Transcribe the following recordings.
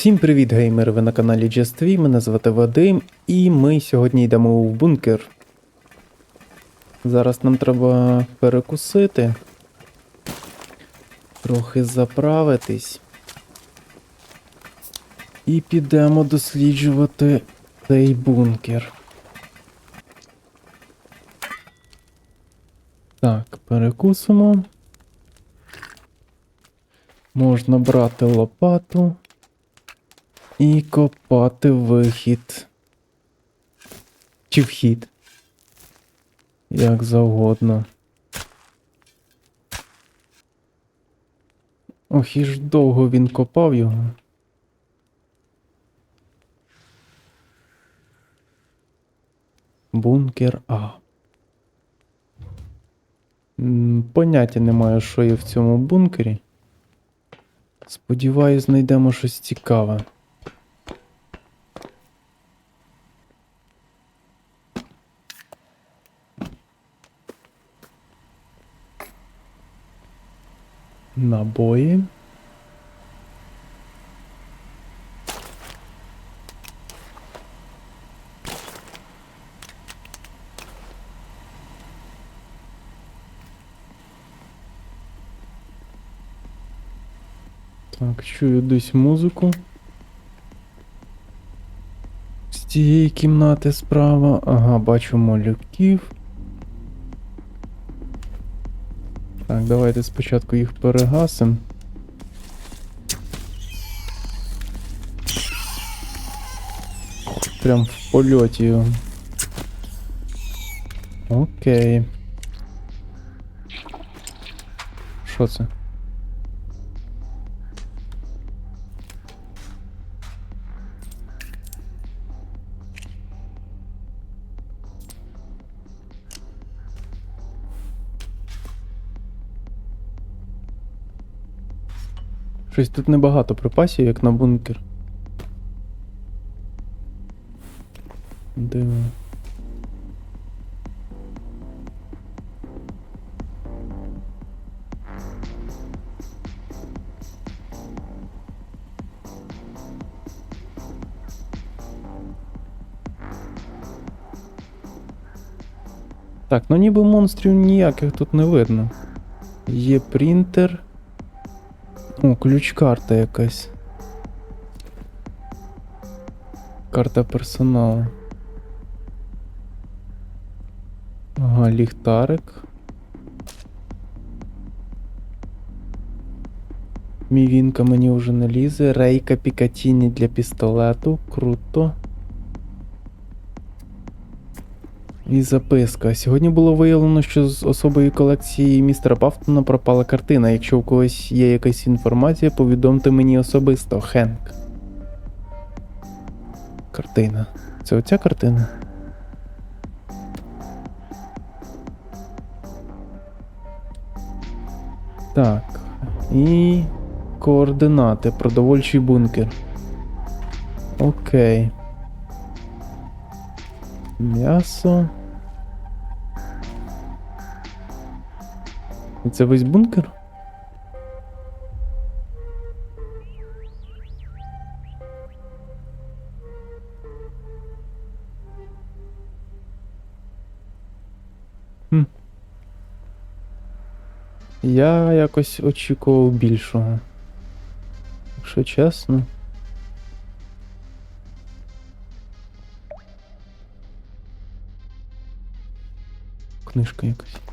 Всім привіт, геймери! Ви на каналі JustV, мене звати Вадим, і ми сьогодні йдемо в бункер. Зараз нам треба перекусити, трохи заправитись. І підемо досліджувати цей бункер. Так, перекусимо. Можна брати лопату. І копати вихід. Чи вхід. Як завгодно. Ох, і ж довго він копав його. Бункер А. Поняття немає, що є в цьому бункері. Сподіваюсь, знайдемо щось цікаве. Набої. Так, чую десь музику. З цієї кімнати справа. Ага, бачу малюків. Так, давайте спочатку їх перегасимо. Прям в польоті. Окей. Що це? Щось тут небагато припасів, як на бункер. Диво. Так, ну ніби монстрів ніяких тут не видно. Є принтер. О, ключ-карта якась. Карта персоналу. Ага, ліхтарик. Мівінка мені вже не лізе. Рейка Пікатіні для пістолету. Круто. І записка. Сьогодні було виявлено, що з особої колекції містера Пафтона пропала картина. Якщо у когось є якась інформація, повідомте мені особисто. Хенк. Картина. Це оця картина? Так. І координати. Продовольчий бункер. Окей. М'ясо. Це весь бункер? Я якось очікував більшого. Якщо чесно. Книжка якась.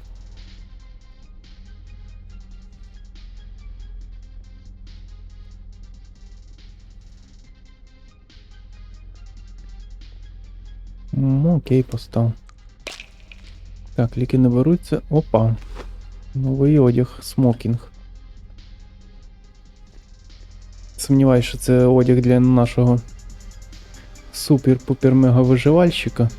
Окей, постав. Так, ліки не беруться. Опа. Новий одяг, смокінг. Сумніваюсь, що це одяг для нашого супер-пупер-мега виживальщика.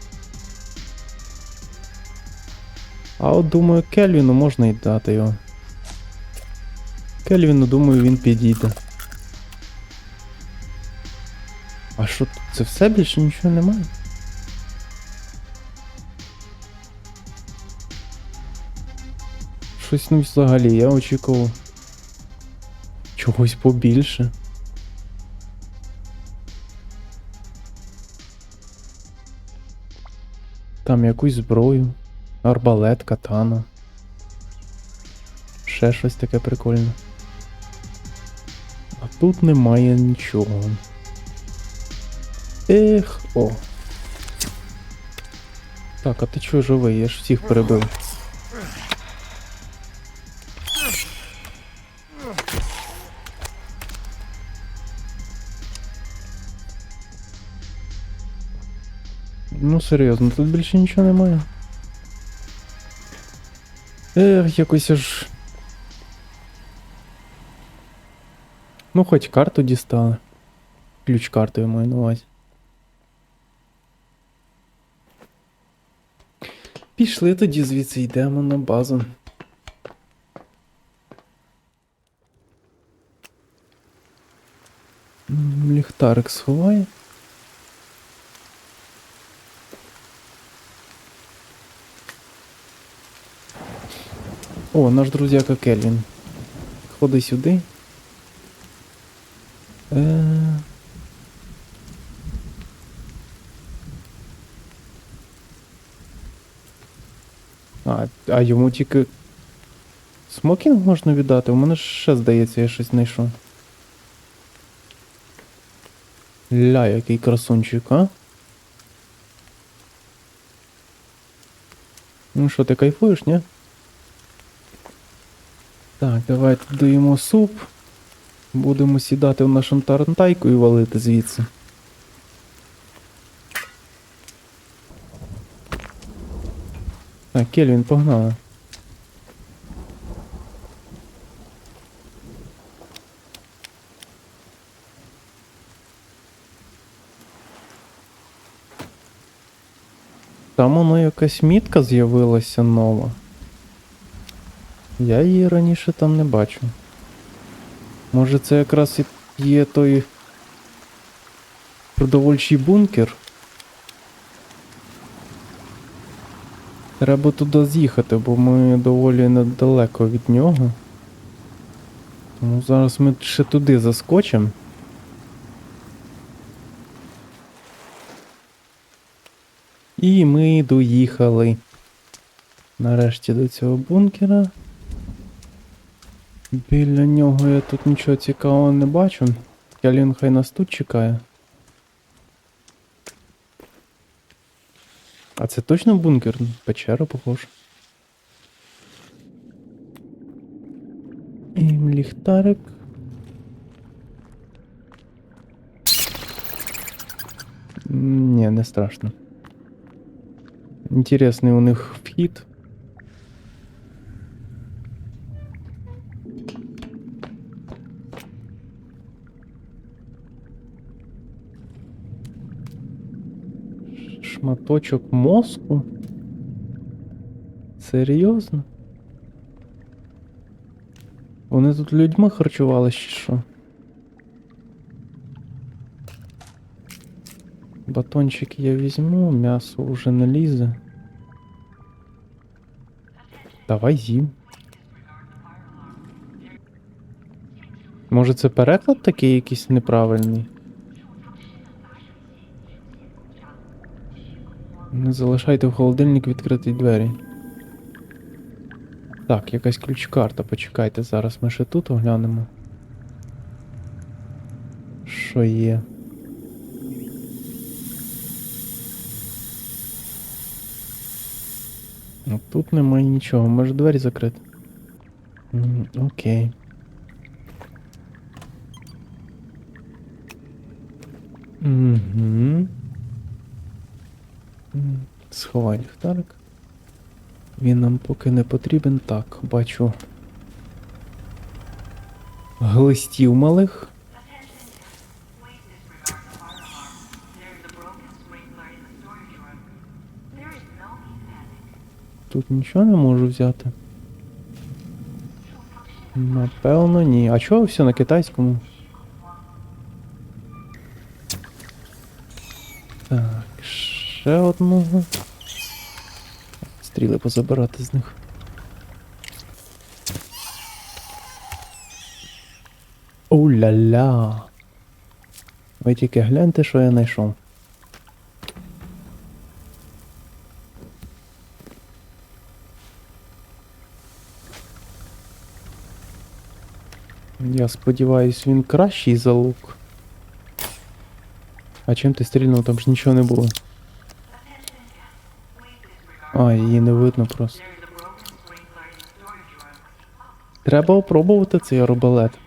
А от думаю, Кельвіну можна і дати його. Кельвіну, думаю, він підійде. А що тут? Це все більше нічого немає? щось ну взагалі я очікував. Чогось побільше. Там якусь зброю, арбалет, катана. Ще щось таке прикольне. А тут немає нічого. Ех, о. Так, а ти чого живий? Я ж всіх перебив. Ну серйозно, тут більше нічого немає. Ех, якось аж. Ну, хоч карту дістали. Ключ карти я маю на увазі. Пішли тоді звідси йдемо на базу. Ліхтарик сховає. О, наш друзяка Кельвін. Ходи сюди. Е... А, а йому тільки. Смокінг можна віддати? У мене ще здається, я щось знайшов. Ля, який красунчик, а? Ну що, ти кайфуєш, ні? Так, давайте доїмо суп. Будемо сідати в нашу тарантайку і валити звідси. Так, Кельвін, погнали. Там воно якась мітка з'явилася нова. Я її раніше там не бачив. Може це якраз і є той продовольчий бункер? Треба туди з'їхати, бо ми доволі недалеко від нього. Тому зараз ми ще туди заскочимо. І ми доїхали. Нарешті до цього бункера. Біля нього я тут нічого цікавого не бачу. Калін хай нас тут чекає. А це точно бункер? Печера, похоже. І ліхтарик. Ні, не страшно. Інтересний у них вхід. Шматочок мозку? Серйозно? Вони тут людьми харчувались чи що? Батончик я візьму, м'ясо вже не лізе. Давай з'їм. Може це переклад такий якийсь неправильний? Не залишайте в холодильник відкриті двері. Так, якась ключ-карта, почекайте, зараз ми ще тут оглянемо. Що є? Ну, тут немає нічого, може двері закрити. Окей. Угу. Сховай ліхтарик. Він нам поки не потрібен. Так, бачу. Глистів малих. Тут нічого не можу взяти. Напевно, ні. А чого все на китайському? ще одного. Стріли позабирати з них. Оу-ля-ля! Ви тільки гляньте, що я знайшов. Я сподіваюсь, він кращий за лук. А чим ти стрільнув? Там ж нічого не було. А, її не видно просто. Треба опробувати цей арбалет.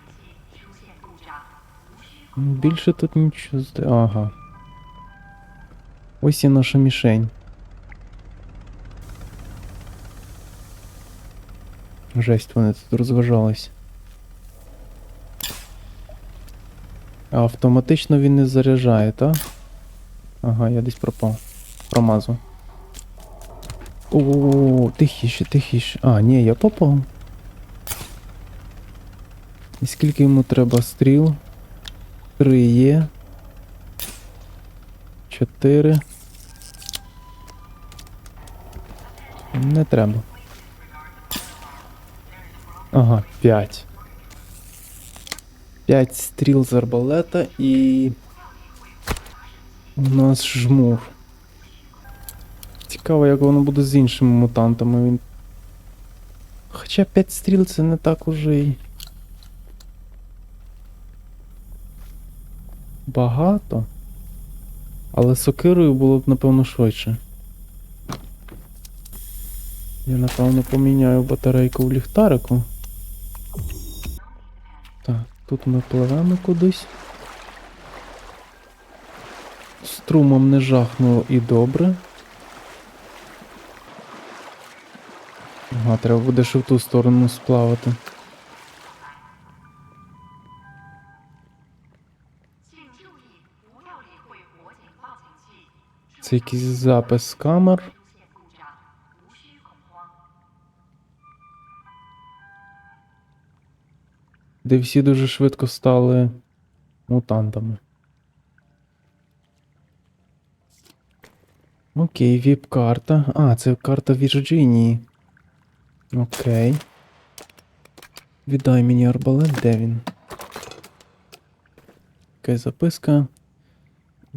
Ну, більше тут нічого Ага. Ось і наша мішень. Жесть, вони тут розважались. А автоматично він не заряджає, так? Ага, я десь пропав. Промазав. О, тихіше, тихіше. А, ні, я попав. І скільки йому треба стріл? Три є. Чотири. Не треба. Ага, п'ять. П'ять стріл з арбалета і. У нас жмур. Цікаво, як воно буде з іншими мутантами. Він. Хоча 5 стріл це не так уже й. Багато. Але сокирою було б, напевно, швидше. Я, напевно, поміняю батарейку в ліхтарику. Так, тут ми пливемо кудись. Струмом не жахнуло і добре. Ага, треба буде ще в ту сторону сплавати. Це якийсь запис з камер. Де всі дуже швидко стали мутантами. Окей, віп-карта. А, це карта Вірджинії. Окей. Віддай мені арбалет, де він? Якась записка.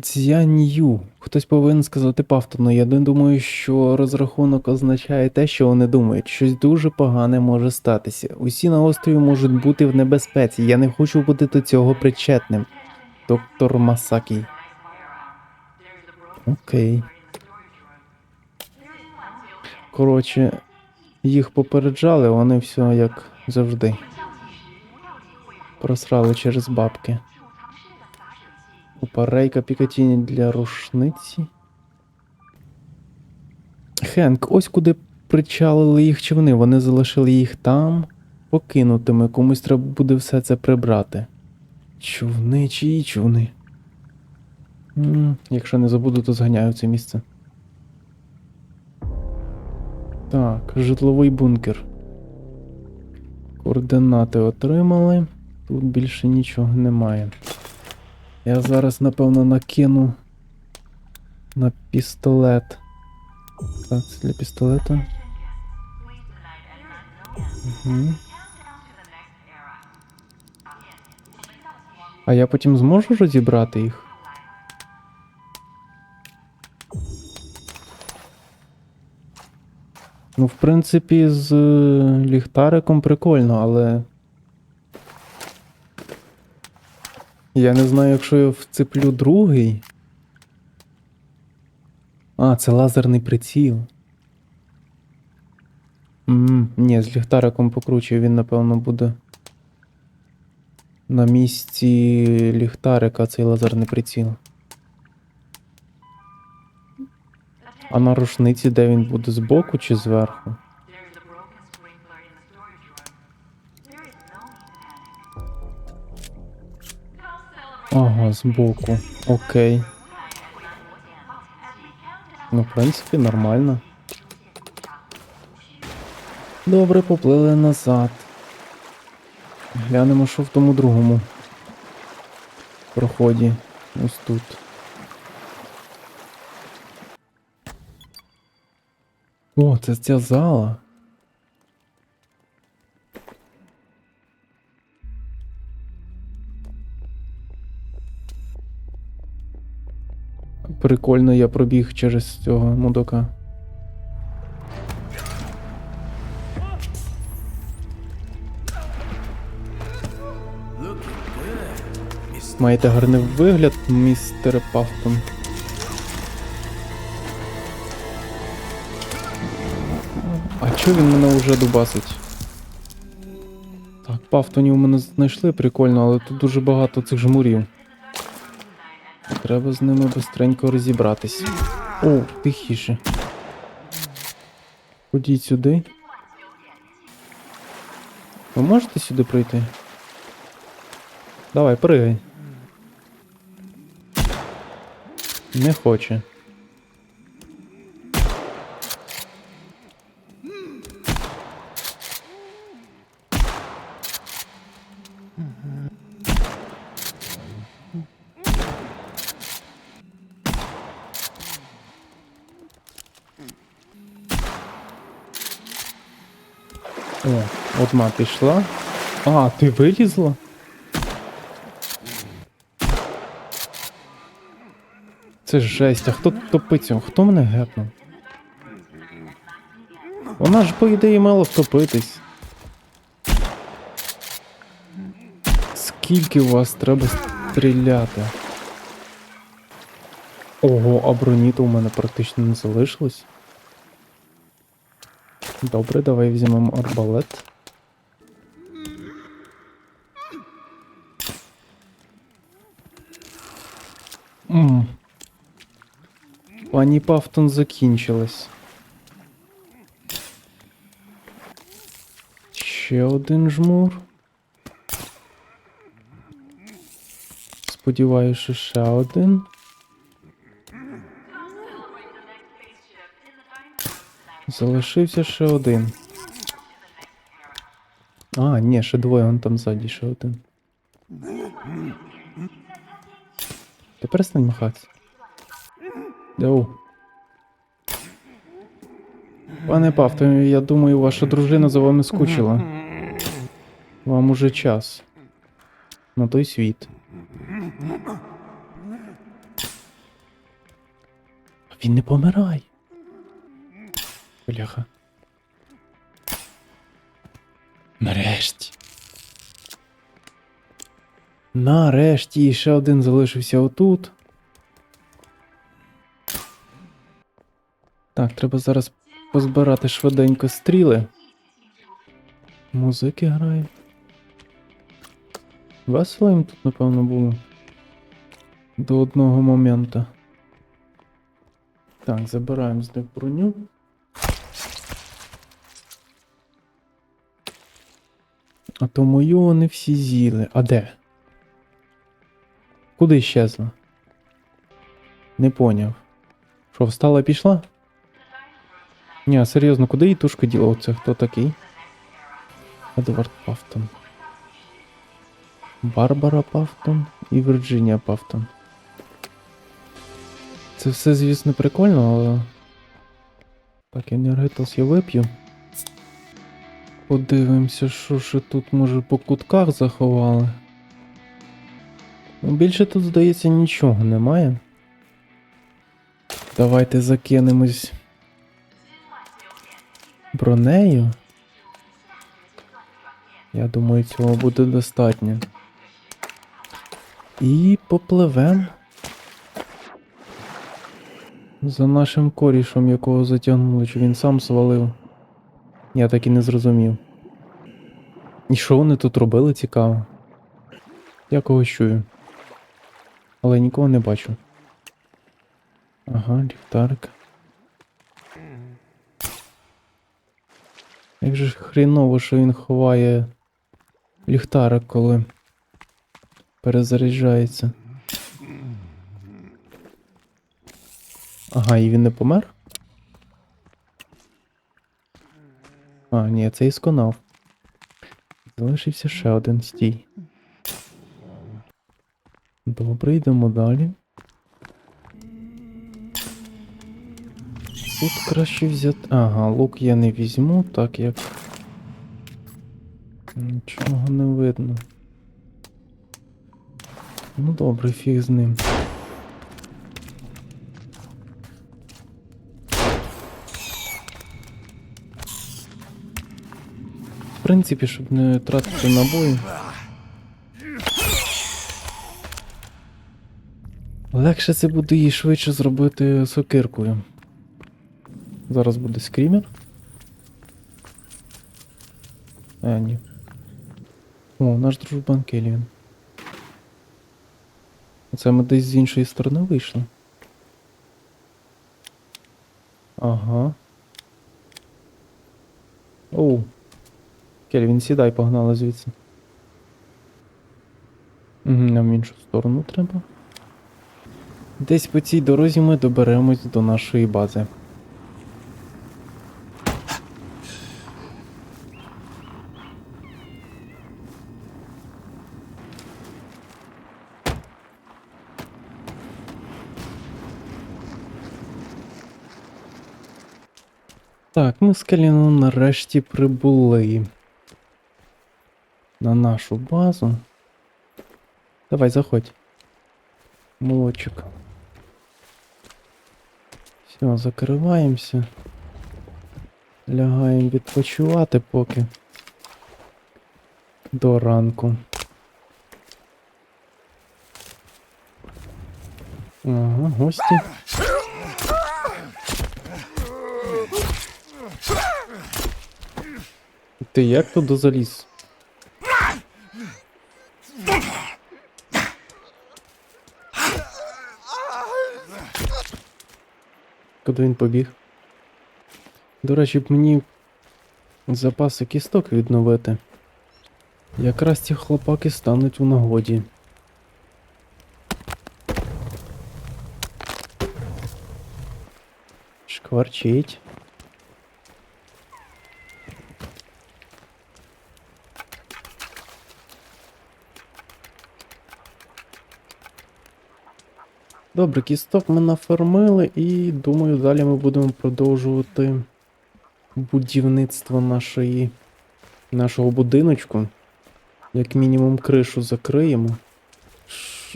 Цзянью. Хтось повинен сказати Павтону. Я не думаю, що розрахунок означає те, що вони думають. Щось дуже погане може статися. Усі на острові можуть бути в небезпеці. Я не хочу бути до цього причетним. Доктор Масакі. Окей. Коротше, їх попереджали, вони все як завжди. Просрали через бабки. Опарейка Пікатіні для рушниці. Хенк, ось куди причалили їх човни. Вони залишили їх там, покинутими. Комусь треба буде все це прибрати. Човни, чиї човни? м якщо не забуду, то зганяю це місце. Так, житловий бункер. Координати отримали. Тут більше нічого немає. Я зараз, напевно, накину на пістолет. Так, це для пістолета. Угу. А я потім зможу розібрати їх? Ну, в принципі, з е, ліхтариком прикольно, але. Я не знаю, якщо я вцеплю другий. А, це лазерний приціл. М, ні, з ліхтариком покручую, він, напевно, буде. На місці ліхтарика цей лазерний приціл. А на рушниці, де він буде збоку чи зверху? Ага, збоку. Окей. Ну, в принципі, нормально. Добре, поплили назад. Глянемо, що в тому другому проході. Ось тут. О, це ця зала. Прикольно, я пробіг через цього мудака. Маєте гарний вигляд, містер Пафтон. Чого він мене вже дубасить? Так, пафтонів мене знайшли, прикольно, але тут дуже багато цих жмурів. Треба з ними бистренько розібратись. О, тихіше. Ходіть сюди. Ви можете сюди пройти? Давай, пригай. Не хоче. О, одна пішла. А, ти вилізла? Це жесть, а хто топиться? Хто мене гепнув? Вона ж, по ідеї, мала втопитись. Скільки у вас треба стріляти? Ого, а броні-то у мене практично не залишилось. Добре, давай візьмемо арбалет. М. Пані Пафтон закінчилась. Ще один жмур. Сподіваюся, ще один. Залишився ще один. А, ні, ще двоє, он там ззаді ще один. Ти перестань махатися. Деу. Пане Павто, я думаю, ваша дружина за вами скучила. Вам уже час. На той світ. Він не помирай. Бляха. Нарешті. Нарешті ще один залишився отут. Так, треба зараз позбирати швиденько стріли. Музики грають. Весело їм тут, напевно, було. До одного моменту. Так, забираємо з них броню. А то мою вони всі з'їли. А де? Куди щезла? Не поняв. Що, встала і пішла? Ні, а серйозно, куди її тушка діла? Оце хто такий? Едвард Пафтон. Барбара Пафтон і Вірджинія Пафтон. Це все, звісно, прикольно, але. Так, енергетос я вип'ю. Подивимося, що ще тут, може, по кутках заховали. Ну, більше тут, здається, нічого немає. Давайте закинемось бронею. Я думаю, цього буде достатньо. І попливем. За нашим корішем, якого затягнули, чи він сам свалив. Я так і не зрозумів. І що вони тут робили цікаво? Я когось чую. Але нікого не бачу. Ага, ліхтарик. Як же хріново, що він ховає ліхтарик, коли перезаряджається. Ага, і він не помер? А, ні, це і сконав. Залишився ще один стій. Добре, йдемо далі. Тут краще взяти. Ага, лук я не візьму, так як. Нічого не видно. Ну добре, фіг з ним. Принципі, щоб не тратити набої. Легше це буде і швидше зробити сокиркою. Зараз буде скрімер. А, ні. О, наш дружбан Келіан. Це ми десь з іншої сторони вийшли. Ага. Оу. Кельвін, сідай, погнали звідси. Нам в іншу сторону треба. Десь по цій дорозі ми доберемось до нашої бази. Так, ми з Келіном нарешті прибули на нашу базу. Давай, заходь. Молодчик. Все, закриваємося. Лягаємо відпочивати поки. До ранку. Ага, гості. Ти як туди заліз? Куди він побіг? До речі, б мені запаси кісток відновити. Якраз ці хлопаки стануть у нагоді. Шкварчить. Добре, кісток ми нафармили і думаю, далі ми будемо продовжувати будівництво нашої, нашого будиночку. Як мінімум кришу закриємо.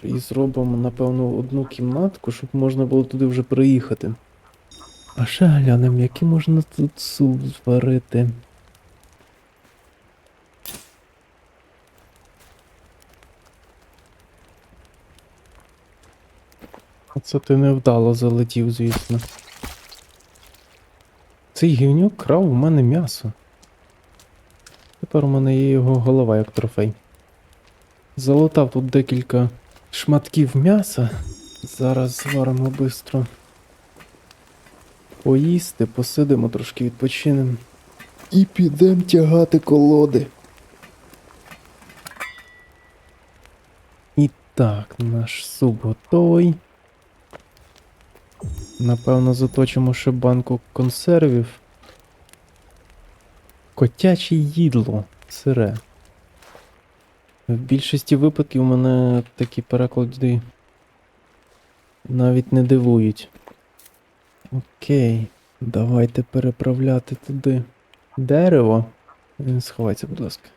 І зробимо, напевно, одну кімнатку, щоб можна було туди вже приїхати. А ще глянемо, який можна тут суп зварити. Оце ти невдало залетів, звісно. Цей гівнюк крав у мене м'ясо. Тепер у мене є його голова як трофей. Залутав тут декілька шматків м'яса. Зараз зваримо швидко. Поїсти, посидимо, трошки відпочинемо. І підемо тягати колоди. І так, наш суп готовий. Напевно, заточимо ще банку консервів. Котяче їдло сире. В більшості випадків мене такі переклади навіть не дивують. Окей, давайте переправляти туди дерево. Він сховайте, будь ласка.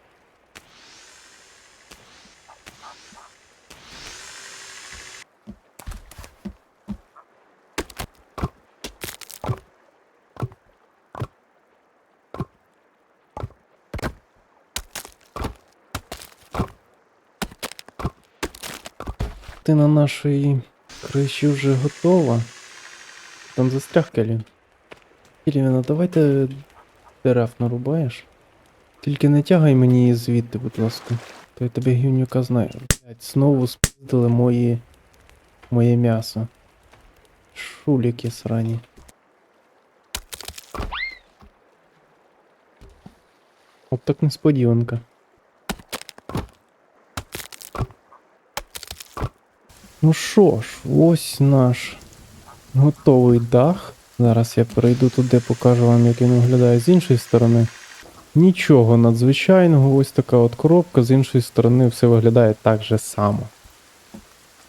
Частина нашої криші вже готова. Там застряг Келін. Келін, давайте дерев нарубаєш. Тільки не тягай мені звідти, будь ласка. То я тебе гівнюка знаю. Блять, знову спиздили мої. моє м'ясо. Шуліки срані. От так несподіванка. Ну що ж, ось наш готовий дах. Зараз я перейду туди, покажу вам, як він виглядає з іншої сторони. Нічого надзвичайного, ось така от коробка, з іншої сторони все виглядає так же само.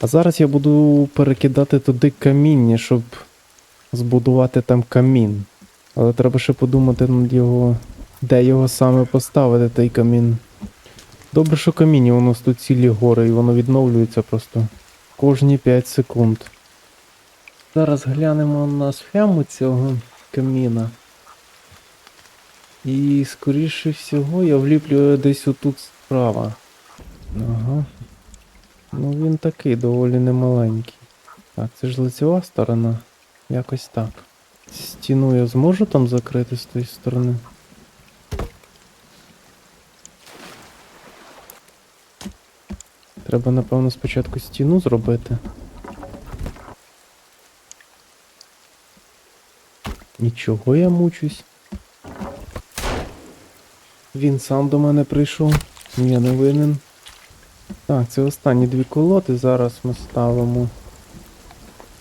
А зараз я буду перекидати туди каміння, щоб збудувати там камін. Але треба ще подумати над його. Де його саме поставити, той камін. Добре, що каміння нас тут цілі гори, і воно відновлюється просто кожні 5 секунд. Зараз глянемо на схему цього каміна. І скоріше всього я вліплю десь отут справа. Ага. Ну він такий доволі немаленький. Так, це ж лицева сторона. Якось так. Стіну я зможу там закрити з тої сторони. Треба, напевно, спочатку стіну зробити. Нічого я мучусь. Він сам до мене прийшов. Я не винен. Так, це останні дві колоди. Зараз ми ставимо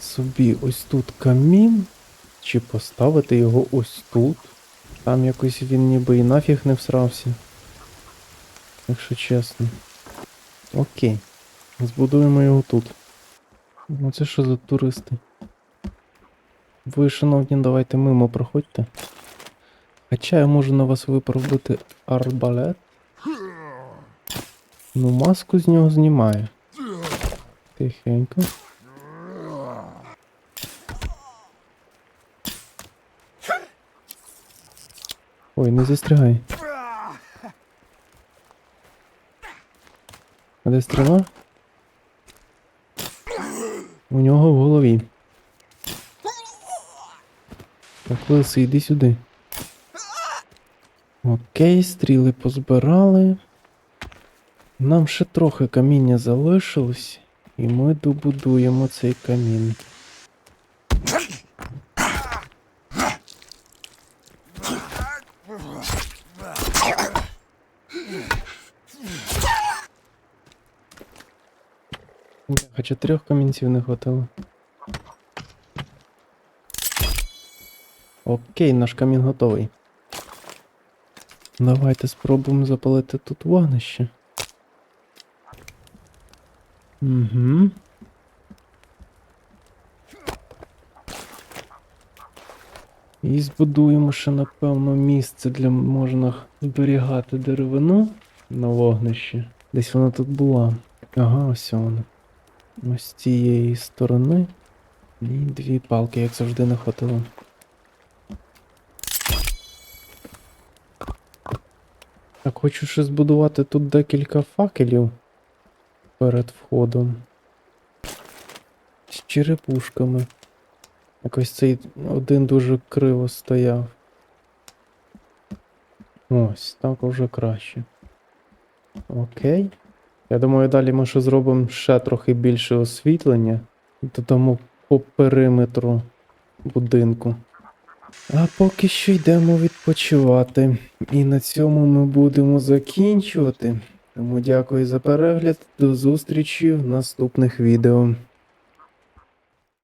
собі ось тут камін. Чи поставити його ось тут. Там якось він ніби і нафіг не всрався. Якщо чесно. Окей. Збудуємо його тут. Ну це що за туристи? Ви, шановні, давайте мимо проходьте. Хоча я можу на вас випробувати арбалет. Ну, маску з нього знімаю. Тихенько. Ой, не застрягай. А де стріла? У нього в голові. Так, лиси, йди сюди. Окей, стріли позбирали. Нам ще трохи каміння залишилось, і ми добудуємо цей камін. Хоча трьох камінців не хватило. Окей, наш камін готовий. Давайте спробуємо запалити тут вогнище. Угу. І збудуємо ще, напевно, місце, де можна зберігати деревину на вогнищі. Десь вона тут була. Ага, ось вона. Ось з цієї сторони. І дві палки, як завжди, не хватило. Так, хочу ще збудувати тут декілька факелів перед входом. З черепушками. Якось цей один дуже криво стояв. Ось, так уже краще. Окей. Я думаю, далі ми ще зробимо ще трохи більше освітлення. Додамо по периметру будинку. А поки що йдемо відпочивати. І на цьому ми будемо закінчувати. Тому дякую за перегляд. До зустрічі в наступних відео.